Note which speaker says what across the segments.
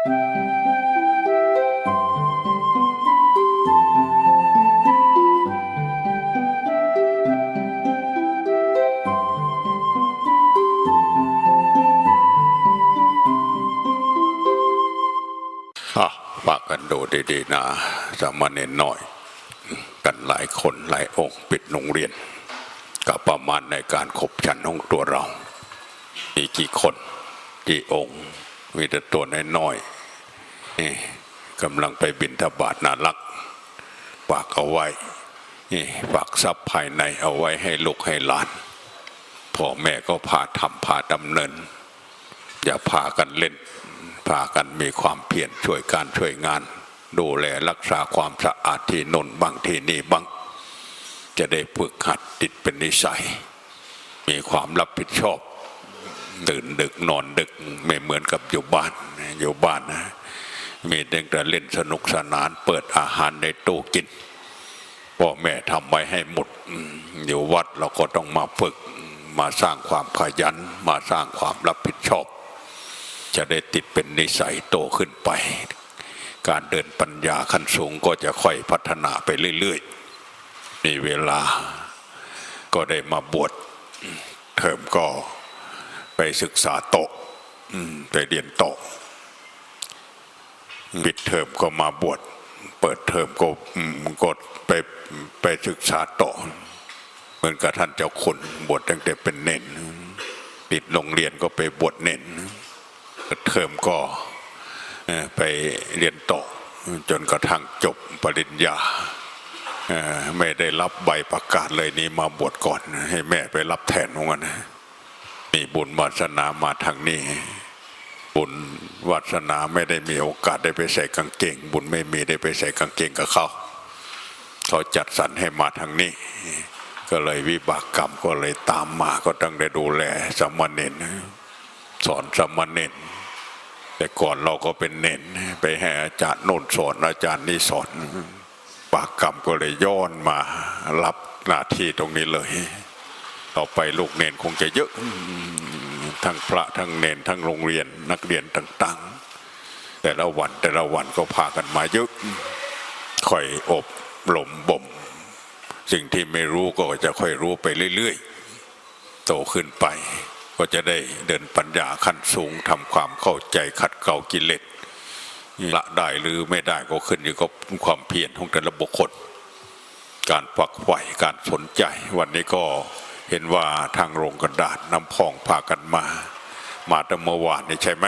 Speaker 1: อะฝากกันดูดีๆนะสามเณรน้อย กันหลายคนหลายองค์ปิดโรงเรียนก็ประมาณในการขบฉันของตัวเรา มีกี่คนกี่องค์ มีแต่ตัวน้อยๆนี่กำลังไปบินทบาทนารักฝากเอาไว้นี่ฝากทรัพย์ภายในเอาไว้ให้ลูกให้หลานพ่อแม่ก็พาทำพาดำเนิน อย่าพากันเล่น พากันมีความเพียรช่วยการช่วยงาน ดูแลรักษาความสะอาดที่นนบางที่นี่บาง จะได้ฝึกหัดติดเป็นนิสัย มีความรับผิดชอบ ตื่นดึกนอนดึกไม่เหมือนกับอยู่บ้านอยู่บ้านนะมีเด็กแต่เล่นสนุกสนานเปิดอาหารในตู้กินพ่อแม่ทำไว้ให้หมดอยู่วัดเราก็ต้องมาฝึกมาสร้างความขยัน มาสร้างความรับผิดชอบ จะได้ติดเป็นนิสัยโตขึ้นไป การเดินปัญญาขั้นสูงก็จะค่อยพัฒนาไปเรื่อยๆมีเวลาก็ได้มาบวชเทอมก็ ไปศึกษาโตะอืมไปเรียนโตะปิดเทอมก็มาบวชเปิดเทอมก็อืมก็ไปไปศึกษาโตะเหมือนกับท่านเจ้าคุณบวชตั้งแต่เป็นเน้นปิดโรงเรียนก็ไปบวชเน้นเทอมก็เอ่อไปเรียนโตะจนกระทั่งจบปริญญาเอ่อไม่ได้รับใบประกาศเลยนี่มาบวชก่อน ให้แม่ไปรับแทนของมัน มีบุญวาสนามาทางนี้ บุญวาสนาไม่ได้มีโอกาสได้ไปใส่กางเกง บุญไม่มีได้ไปใส่กางเกงกับเขาเขาจัดสรรให้มาทางนี้ ก็เลยวิบากกรรมก็เลยตามมาก็ต้องได้ดูแลสามเณรสอนสามเณรแต่ก่อนเราก็เป็นเน้นไปให้อาจารย์โน่นสอนอาจารย์นี่สอนปากกรรมก็เลยย้อนมารับหน้าที่ตรงนี้เลย ต่อไปลูกเนนคงจะเยอะทั้งพระทั้งเนนทั้งโรงเรียนนักเรียนต่าง ๆ แต่ละวันแต่ละวันก็พากันมาเยอะค่อยอบรมบ่ม สิ่งที่ไม่รู้ก็จะค่อยรู้ไปเรื่อยๆ โตขึ้นไป ก็จะได้เดินปัญญาขั้นสูงทำความเข้าใจขัดเกลากิเลสละได้หรือไม่ได้ก็ขึ้นอยู่กับความเพียรของแต่ละบุคคล การฝักใฝ่การสนใจ วันนี้ก็ เห็นว่าทางโรงกระดาษน้ำพองพากันมา มาแต่เมื่อวานนี่ใช่ไหม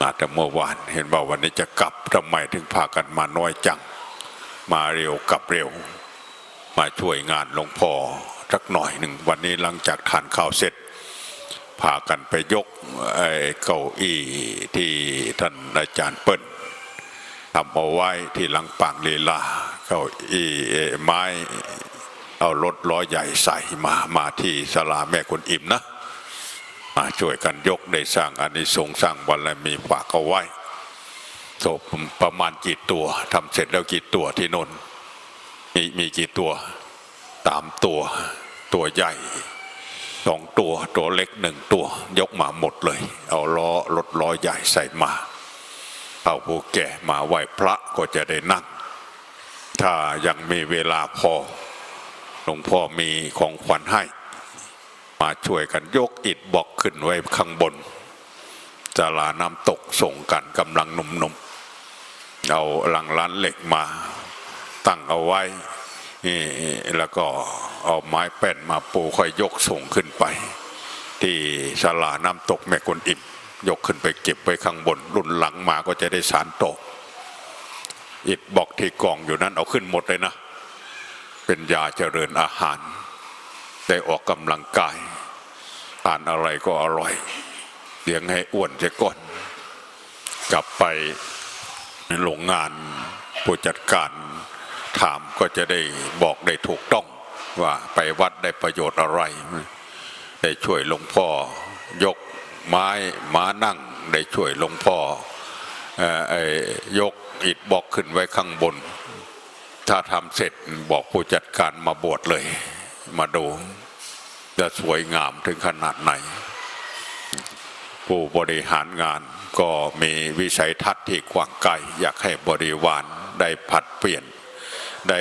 Speaker 1: มาแต่เมื่อวานเห็นว่าวันนี้จะกลับทำไมถึงพากันมาน้อยจัง มาเร็วกลับเร็ว มาช่วยงานหลวงพ่อสักหน่อยหนึ่งวันนี้หลังจากทานข้าวเสร็จ พากันไปยกไอ้เก้าอี้ที่ท่านอาจารย์เปิ้ลทำเอาไว้ที่หลังปางลีลา เก้าอี้ไม้ เอารถล้อใหญ่ใส่มามาที่ศาลาแม่คุณอิ่มนะ มาช่วยกันยกได้สร้างอานิสงส์สร้างบารมีฝากเอาไว้โตประมาณกี่ตัวทำเสร็จแล้วกี่ตัวที่นนมีมีกี่ตัวตามตัวตัวใหญ่สองตัวตัวเล็กหนึ่งตัว ยกมาหมดเลย เอาล้อรถล้อใหญ่ใส่มาเอาผู้แก่มาไหว้พระก็จะได้นั่ง ถ้ายังมีเวลาพอ หลวงพ่อมีของขวัญให้ มาช่วยกันยกอิฐบอกขึ้นไว้ข้างบนจาลาน้ำตกส่งกันกำลังหนุ่มๆเอาหลังร้านเหล็กมาตั้งเอาไว้แล้วก็เอาไม้แป้นมาปูค่อยยกส่งขึ้นไป ที่ศาลาน้ำตกแม่กวนอิมยกขึ้นไปเก็บไว้ข้างบน รุ่นหลังมาก็จะได้สารตกอิดบอกที่กองอยู่นั้นเอาขึ้นหมดเลยนะ เป็นยาเจริญอาหาร ได้ออกกำลังกายทานอะไรก็อร่อยเลี้ยงให้อ้วนเสียก่อน กลับไปโรงงานผู้จัดการถามก็จะได้บอกได้ถูกต้องว่าไปวัดได้ประโยชน์อะไร ได้ช่วยหลวงพ่อ ยกไม้ม้านั่ง ได้ช่วยหลวงพ่อออยกอิฐบอกขึ้นไว้ข้างบน ถ้าทำเสร็จบอกผู้จัดการมาบวชเลย มาดู จะสวยงามถึงขนาดไหน ผู้บริหารงานก็มีวิสัยทัศน์ที่กว้างไกลอยากให้บริวารได้ผัดเปลี่ยน ได้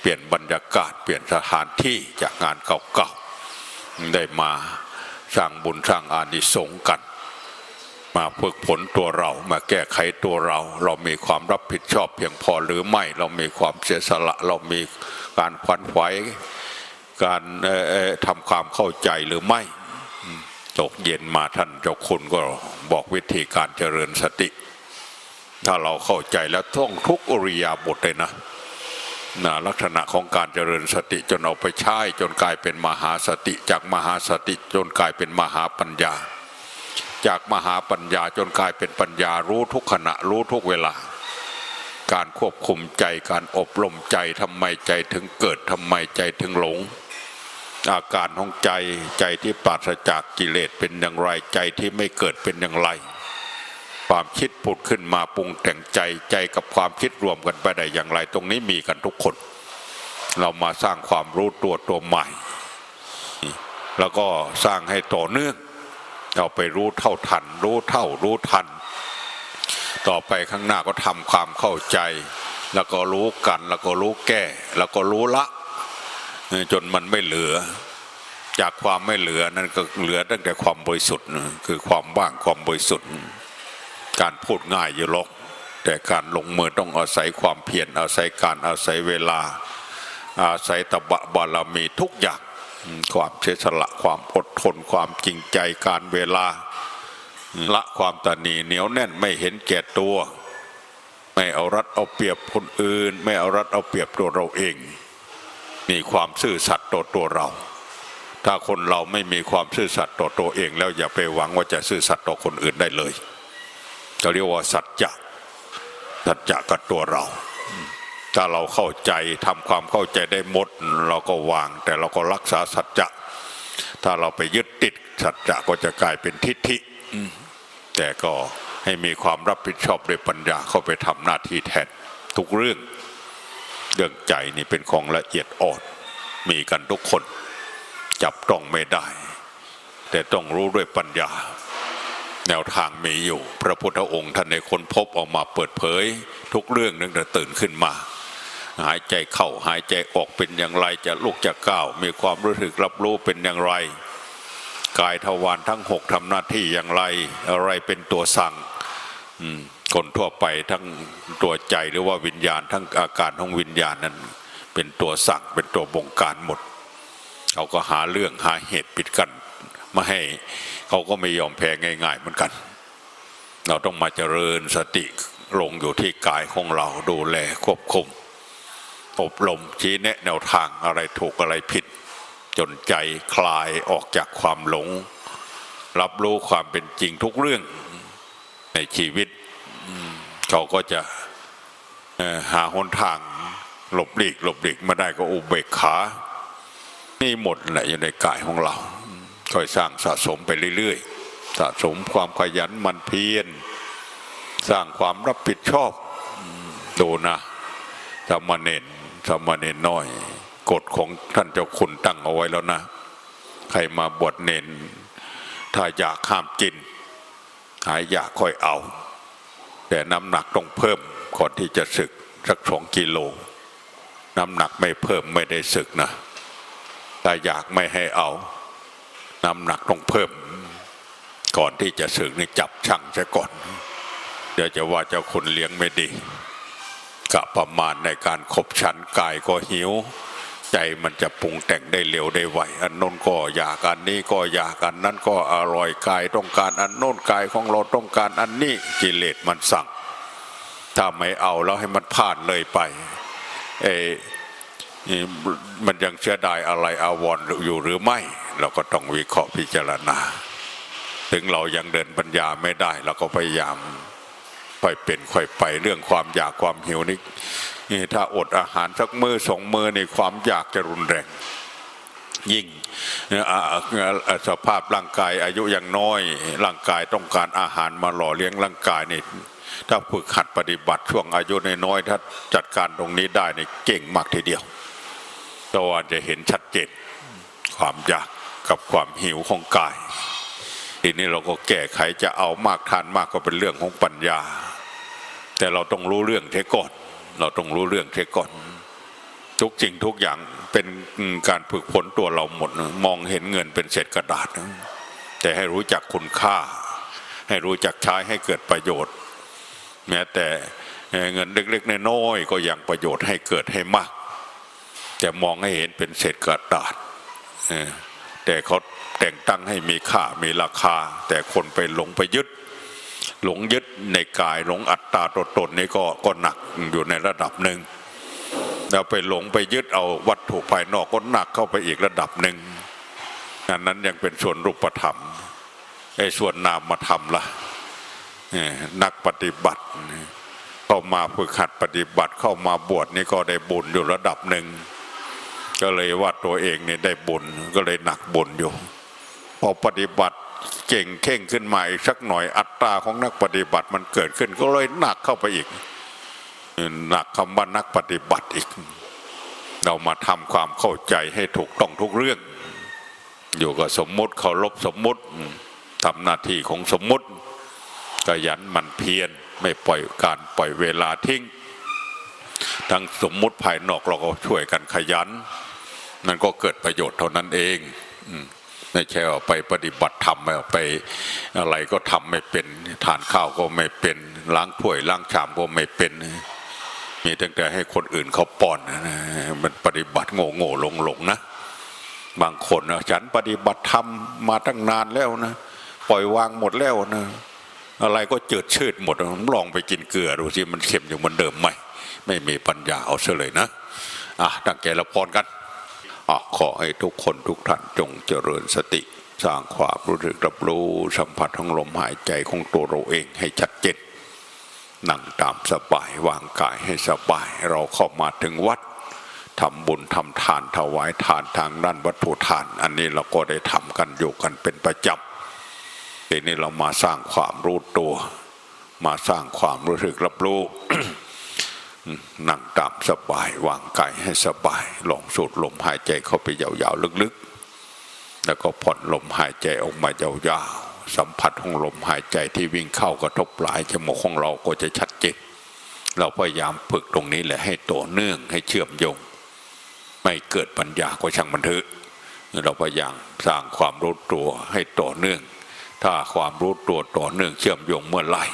Speaker 1: เปลี่ยนบรรยากาศเปลี่ยนสถานที่จากงานเก่าๆได้มาสร้างบุญสร้างอานิสงส์กัน มาฝึกผลตัวเรา มาแก้ไขตัวเรา เรามีความรับผิดชอบเพียงพอหรือไม่ เรามีความเสียสละ เรามีการควันไฟการทำความเข้าใจหรือไม่ตกเย็นมาท่านเจ้าคุณก็บอกวิธีการเจริญสติ ถ้าเราเข้าใจแล้วท่องทุกอริยาบทเลยนะนะลักษณะของการเจริญสติจนเอาไปใช้จนกลายเป็นมหาสติ จากมหาสติจนกลายเป็นมหาปัญญา จากมหาปัญญาจนกลายเป็นปัญญารู้ทุกขณะรู้ทุกเวลา การควบคุมใจการอบรมใจทำไมใจถึงเกิดทำไมใจถึงหลง อาการของใจใจที่ปราศจากกิเลสเป็นอย่างไรใจที่ไม่เกิดเป็นอย่างไร ความคิดผุดขึ้นมาปรุงแต่งใจใจกับความคิดรวมกันไปได้อย่างไร ตรงนี้มีกันทุกคน เรามาสร้างความรู้ตัวตัวใหม่ แล้วก็สร้างให้ต่อเนื่อง เอาไปรู้เท่าทัน รู้เท่ารู้ทัน ต่อไปข้างหน้าก็ทำความเข้าใจ แล้วก็รู้กัน แล้วก็รู้แก้ แล้วก็รู้ละ จนมันไม่เหลือ จากความไม่เหลือนั่นก็เหลือตั้งแต่ความบริสุทธิ์คือความว่างความบริสุทธิ์ การพูดง่ายอยู่หรอกแต่การลงมือต้องอาศัยความเพียรอาศัยการอาศัยเวลา อาศัยตบะบารมีทุกอย่าง ความเสียสละความอดทนความจริงใจการเวลา ละความตนีเหนียวแน่นไม่เห็นแก่ตัว ไม่เอารัดเอาเปรียบคนอื่น ไม่เอารัดเอาเปรียบตัวเราเองมีความซื่อสัตย์ต่อตัวเรา ถ้าคนเราไม่มีความซื่อสัตย์ต่อตัวเอง แล้วอย่าไปหวังว่าจะซื่อสัตย์ต่อคนอื่นได้เลยจะเรียกว่าสัจจะสัจจะกับตัวเรา ถ้าเราเข้าใจทำความเข้าใจได้หมด เราก็วาง แต่เราก็รักษาสัจจะ ถ้าเราไปยึดติดสัจจะก็จะกลายเป็นทิฏฐิแต่ก็ให้มีความรับผิดชอบด้วยปัญญาเข้าไปทำหน้าที่แทนทุกเรื่องเรื่องใจนี่เป็นของละเอียดอ่อนมีกันทุกคน จับต้องไม่ได้ แต่ต้องรู้ด้วยปัญญา แนวทางมีอยู่ พระพุทธองค์ท่านในคนพบออกมาเปิดเผย ทุกเรื่องนึงแต่ตื่นขึ้นมา หายใจเข้าหายใจออกเป็นอย่างไรจะลุกจะก้าวมีความรู้สึกรับรู้เป็นอย่างไร กายทวารทั้งหกทำหน้าที่อย่างไร อะไรเป็นตัวสั่งคนทั่วไปทั้งตัวใจหรือว่าวิญญาณทั้งอาการของวิญญาณนั้น เป็นตัวสั่งเป็นตัวบงการหมดเขาก็หาเรื่องหาเหตุปิดกันมาให้เขาก็ไม่ยอมแพ้ง่าย ๆ เหมือนกัน เราต้องมาเจริญสติลงอยู่ที่กายของเราดูแลควบคุม อบรมชี้แนะแนวทางอะไรถูกอะไรผิด จนใจคลายออกจากความหลง รับรู้ความเป็นจริงทุกเรื่องในชีวิต เขาก็จะหาหนทางหลบหลีกหลบหลีกมาได้ก็อุเบกขานี่หมดแหละอยู่ในกายของเราค่อยสร้างสะสมไปเรื่อยๆ สะสมความขยันมันเพียรสร้างความรับผิดชอบดูนะสามเณร สามเณรน้อย กฎของท่านเจ้าคุณตั้งเอาไว้แล้วนะ ใครมาบวชเนน ถ้าอยากห้ามกิน หายอยากค่อยเอา แต่น้ำหนักต้องเพิ่มก่อนที่จะศึกสักสองกิโล น้ำหนักไม่เพิ่มไม่ได้ศึกนะแต่อยากไม่ให้เอา น้ำหนักต้องเพิ่ม ก่อนที่จะศึกนี่จับช่างซะก่อน เดี๋ยวจะว่าเจ้าคุณเลี้ยงไม่ดี กะประมาณในการขบฉันกายก็หิว ใจมันจะปรุงแต่งได้เร็วได้ไวอันโน้นก็อยากอันนี้ก็อยากอันนั้นก็อร่อยกายต้องการอันโน้นกายของเราต้องการอันนี้กิเลสมันสั่ง ถ้าไม่เอาแล้วให้มันผ่านเลยไปเอมันยังเชื่อได้อะไรอาวรอยู่หรือไม่ เราก็ต้องวิเคราะห์พิจารณา ถึงเรายังเดินปัญญาไม่ได้ เราก็พยายาม ค่อยเป็นค่อยไปเรื่องความอยากความหิวนี่ถ้าอดอาหารสักมือสองมือในความอยากจะรุนแรง ยิ่งสภาพร่างกายอายุยังน้อย ร่างกายต้องการอาหารมาหล่อเลี้ยงร่างกายนี่ถ้าฝึกหัดปฏิบัติช่วงอายุนน้อยถ้าจัดการตรงนี้ได้นี่เก่งมากทีเดียวตัวจะเห็นชัดเจนความอยากกับความหิวของกายทีนี้เราก็แก้ไขจะเอามากทานมากก็เป็นเรื่องของปัญญา แต่เราต้องรู้เรื่องเทก่อน เราต้องรู้เรื่องเทก่อน ทุกจริงทุกอย่างเป็นการฝึกฝนตัวเราหมด มองเห็นเงินเป็นเศษกระดาษ แต่ให้รู้จักคุณค่า ให้รู้จักใช้ให้เกิดประโยชน์ แม้แต่เงินเล็กๆน้อยๆก็ยังประโยชน์ให้เกิดให้มาก แต่มองให้เห็นเป็นเศษกระดาษแต่เขาแต่งตั้งให้มีค่ามีราคา แต่คนไปหลงไปยึด หลงยึดในกายหลงอัตตาตัวตนนี่ก็ก็หนักอยู่ในระดับหนึ่งแล้วไปหลงไปยึดเอาวัตถุภายนอกก็หนักเข้าไปอีกระดับหนึ่งอันนั้นยังเป็นส่วนรูปธรรมไอ้ส่วนนามธรรมล่ะเอ่อนักปฏิบัติ เข้ามาฝึกหัดปฏิบัติเข้ามาบวชนี่ก็ได้บุญอยู่ระดับหนึ่งก็เลยว่าตัวเองเนี่ยได้บุญก็เลยหนักบุญอยู่ พอปฏิบัติ เก่งเข่งขึ้นมาอีกสักหน่อยอัตราของนักปฏิบัติมันเกิดขึ้นก็เลยหนักเข้าไปอีก หนักคำว่านักปฏิบัติอีก เรามาทำความเข้าใจให้ถูกต้องทุกเรื่อง อยู่กับสมมติเคารพสมมติทำหน้าที่ของสมมติขยันมันเพียรไม่ปล่อยการปล่อยเวลาทิ้งทั้งสมมุติภายนอกเราก็ช่วยกันขยันมันก็เกิดประโยชน์เท่านั้นเองอ ไม่ใช่ว่าไปปฏิบัติธรรมไปอะไรก็ทำไม่เป็นทานข้าวก็ไม่เป็นล้างถ้วยล้างชามก็ไม่เป็น มีตั้งแต่ให้คนอื่นเขาป้อนนะมันปฏิบัติโง่โง่หลงหลงนะบางคนนะฉันปฏิบัติธรรมมาตั้งนานแล้วนะปล่อยวางหมดแล้วนะอะไรก็เจิดชืดหมดลองไปกินเกลือดูสิมันเค็มอยู่เหมือนเดิมไหมไม่มีปัญญาเอาเสียเลยนะอะตั้งใจละพรกัน อขอให้ทุกคนทุกท่านจงเจริญสติ สร้างความรู้สึกรับรู้สัมผัสทั้งลมหายใจของตัวเราเองให้ชัดเจนนั่งตามสบายวางกายให้สบาย เราเข้ามาถึงวัดทำบุญทำทานถวายทานทางด้านวัตถุทาน อันนี้เราก็ได้ทำกันอยู่กันเป็นประจำทีนี้เรามาสร้างความรู้ตัว มาสร้างความรู้สึกรับรู้ นั่งตามสบายวางกายให้สบายลองสูดลมหายใจเข้าไปยาวๆลึกๆ แล้วก็ผ่อนลมหายใจออกมายาวๆสัมผัสของลมหายใจที่วิ่งเข้ากระทบปลายจมูกของเราก็จะชัดเจนเราพยายามฝึกตรงนี้แหละให้ต่อเนื่องให้เชื่อมโยง ไม่เกิดปัญญาก็ช่างมันเถอะเราพยายามสร้างความรู้ตัวให้ต่อเนื่อง ถ้าความรู้ตัวต่อเนื่องเชื่อมโยงเมื่อไหร่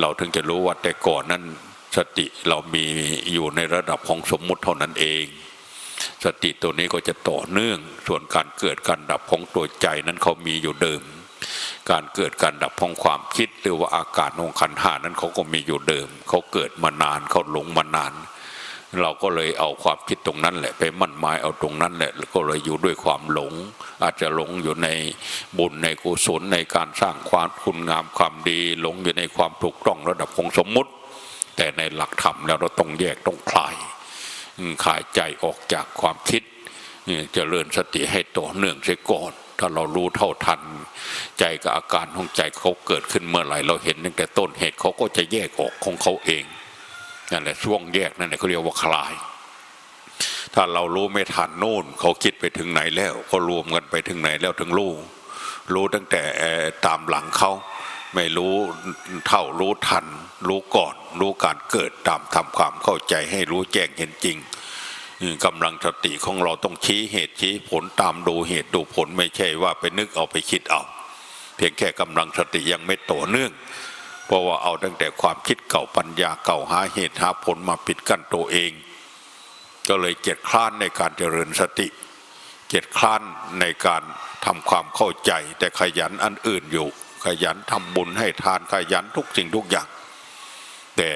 Speaker 1: เราถึงจะรู้ว่าแต่ก่อนนั้น สติเรามีอยู่ในระดับของสมมุติเท่านั้นเอง สติตัวนี้ก็จะต่อเนื่อง ส่วนการเกิดการดับของตัวใจนั้นเขามีอยู่เดิม การเกิดการดับของความคิดหรือว่าอากาศของขันหานั้นเขาก็มีอยู่เดิม เขาเกิดมานานเขาหลงมานาน เราก็เลยเอาความคิดตรงนั้นแหละไปมั่นหมายเอาตรงนั้นแหละก็เลยอยู่ด้วยความหลง อาจจะหลงอยู่ในบุญในกุศลในการสร้างความคุณงามความดี หลงอยู่ในความถูกต้องระดับของสมมุติ แต่ในหลักธรรมแล้วเราต้องแยกต้องคลายคลายใจออกจากความคิดเจริญสติให้ต่อเนื่องเสียก่อน ถ้าเรารู้เท่าทัน ใจกับอาการของใจเขาเกิดขึ้นเมื่อไหร่เราเห็นตั้งแต่ต้นเหตุเขาก็จะแยกออกของเขาเองนั่นแหละช่วงแยกนั่นแหละเขาเรียกว่าคลาย ถ้าเรารู้ไม่ทันโน่นเขาคิดไปถึงไหนแล้วเขารวมกันไปถึงไหนแล้วถึงรู้รู้ตั้งแต่ตามหลังเขาไม่รู้เท่ารู้ทัน รู้ก่อน รู้การเกิดตามทำความเข้าใจให้รู้แจ้งเห็นจริงกำลังสติของเราต้องชี้เหตุชี้ผลตามดูเหตุดูผลไม่ใช่ว่าไปนึกเอาไปคิดเอา เพียงแค่กำลังสติยังไม่ต่อเนื่อง เพราะว่าเอาตั้งแต่ความคิดเก่าปัญญาเก่าหาเหตุหาผลมาปิดกั้นตัวเอง ก็เลยเกียจคร้านในการเจริญสติ เกียจคร้านในการทำความเข้าใจ แต่ขยันอันอื่นอยู่ ขยันทำบุญให้ทานขยันทุกสิ่งทุกอย่าง แต่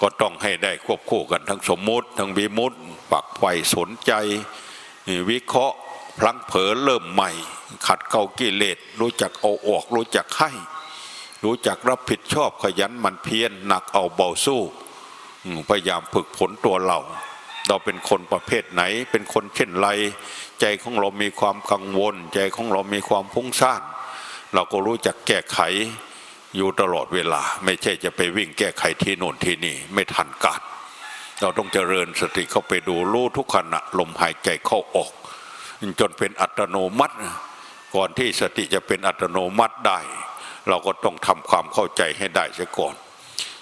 Speaker 1: ก็ต้องให้ได้ควบคู่กันทั้งสมมุติ ทั้งวิมุตติปักไฟสนใจ วิเคราะห์พลังเผลอเริ่มใหม่ ขัดเกลากิเลสรู้จักเอาออกรู้จักให้ รู้จักรับผิดชอบขยันมันเพียรหนักเอาเบาสู้พยายามฝึกฝนตัวเรา เราเป็นคนประเภทไหน เป็นคนเช่นไร ใจของเรามีความกังวล ใจของเรามีความพุ่งซ่านเราก็รู้จักแก้ไข อยู่ตลอดเวลา ไม่ใช่จะไปวิ่งแก้ไขที่โน่นที่นี่ไม่ทันการเราต้องเจริญสติเข้าไปดูรู้ทุกขณะลมหายใจเข้าออก จนเป็นอัตโนมัติ ก่อนที่สติจะเป็นอัตโนมัติได้ เราก็ต้องทำความเข้าใจให้ได้เสียก่อน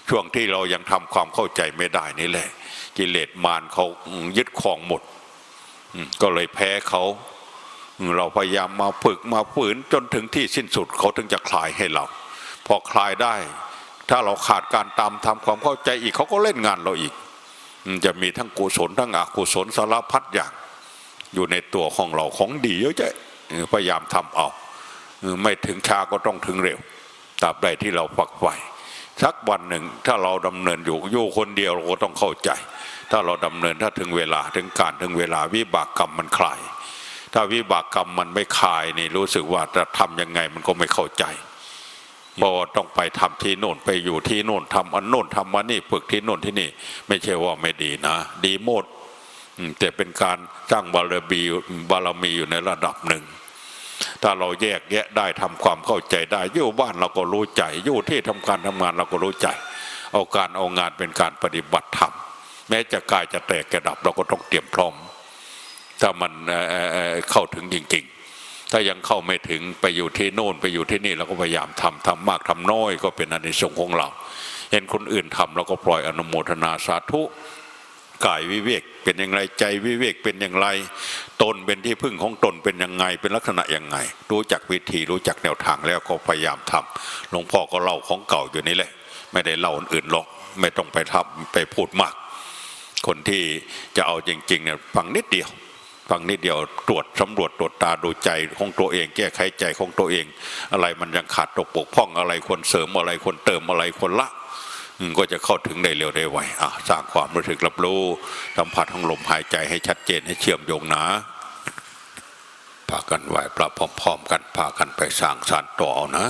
Speaker 1: ช่วงที่เรายังทำความเข้าใจไม่ได้นี่แหละ กิเลสมารเขายึดครองหมด ก็เลยแพ้เขาเราพยายามมาฝึกมาฝืนจนถึงที่สิ้นสุดเขาถึงจะคลายให้เรา อคลายได้ ถ้าเราขาดการตามทำความเข้าใจอีกเขาก็เล่นงานเราอีก จะมีทั้งกุศลทั้งอกุศลสารพัดอย่างอยู่ในตัวของเราของดีเยอะแยะพยายามทำเอาเออไม่ถึงช้าก็ต้องถึงเร็วตราบใดที่เราฝักใฝ่สักวันหนึ่งถ้าเราดำเนินอยู่อยู่คนเดียวเราก็ต้องเข้าใจ ถ้าเราดำเนินถ้าถึงเวลาถึงการถึงเวลาวิบากกรรมมันคลาย ถ้าวิบากกรรมมันไม่คลายนี่รู้สึกว่าจะทำยังไงมันก็ไม่เข้าใจ พราะว่าต้องไปทำที่โน่นไปอยู่ที่โน่นทำอันโน่นทำอันนี่ฝึกที่โน่นที่นี่ ไม่ใช่ว่าไม่ดีนะ ดีหมดแต่เป็นการสร้างบารมีบารมีอยู่ในระดับหนึ่ง ถ้าเราแยกแยะได้ทำความเข้าใจได้อยู่บ้านเราก็รู้ใจอยู่ที่ทำการทำงานเราก็รู้ใจ เอาการเอางานเป็นการปฏิบัติธรรมแม้จะกายจะแตกกระดับเราก็ต้องเตรียมพร้อม ถ้ามันเอ่อเอ่อเอ่อเข้าถึงจริงๆ ถ้ายังเข้าไม่ถึงไปอยู่ที่โน่นไปอยู่ที่นี่เราก็พยายามทำทำมากทำน้อยก็เป็นอนิสงส์ของเรา เห็นคนอื่นทำเราก็ปล่อยอนุโมทนาสาธุกายวิเวกเป็นอย่างไรใจวิเวกเป็นอย่างไร ตนเป็นที่พึ่งของตนเป็นยังไงเป็นลักษณะยังไง รู้จักวิธีรู้จักแนวทางแล้วก็พยายามทำหลวงพ่อก็เล่าของเก่าอยู่นี่แหละ ไม่ได้เล่าอื่นหรอกไม่ต้องไปทำไปพูดมาก คนที่จะเอาจริงๆเนี่ยฟังนิดเดียว ฟังนิดเดียวตรวจสำรวจตรวจตาดูใจของตัวเอง แก้ไขใจของตัวเอง อะไรมันยังขาดตกบกพร่องอะไรควรเสริมอะไรควรเติมอะไรควรละก็จะเข้าถึงได้เร็วได้ไวอะสร้างความรู้สึกรับรู้สัมผัสของลมหายใจให้ชัดเจนให้เชื่อมโยงนะพากันไหวพระพร้อมๆกันพากันไปสร้างสรรค์ต่อเอานะ